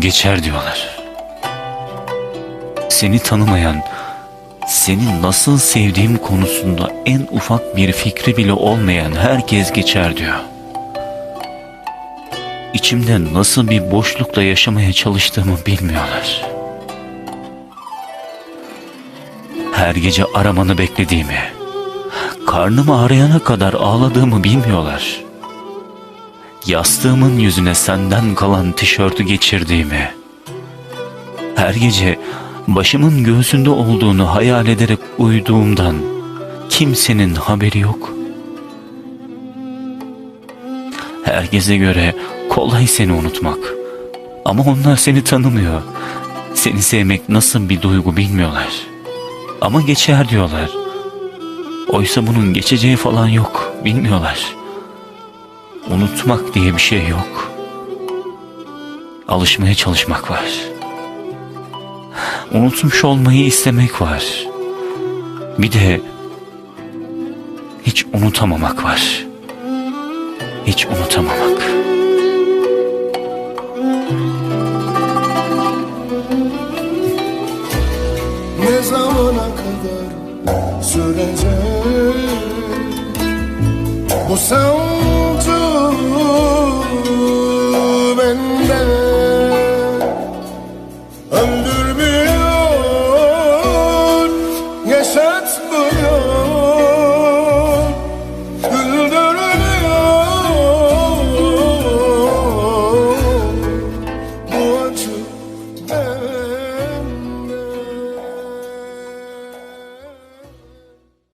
geçer diyorlar. Seni tanımayan, seni nasıl sevdiğim konusunda en ufak bir fikri bile olmayan herkes geçer diyor. İçimde nasıl bir boşlukla yaşamaya çalıştığımı bilmiyorlar. Her gece aramanı beklediğimi, karnımı arayana kadar ağladığımı bilmiyorlar. Yastığımın yüzüne senden kalan tişörtü geçirdiğimi, her gece başımın göğsünde olduğunu hayal ederek uyuduğumdan kimsenin haberi yok. Herkese göre kolay seni unutmak. Ama onlar seni tanımıyor. Seni sevmek nasıl bir duygu bilmiyorlar. Ama geçer diyorlar. Oysa bunun geçeceği falan yok. Bilmiyorlar. Unutmak diye bir şey yok. Alışmaya çalışmak var. Unutmuş olmayı istemek var. Bir de hiç unutamamak var. Hiç unutamamak. Ne zamana kadar sürecek Bu sevda olur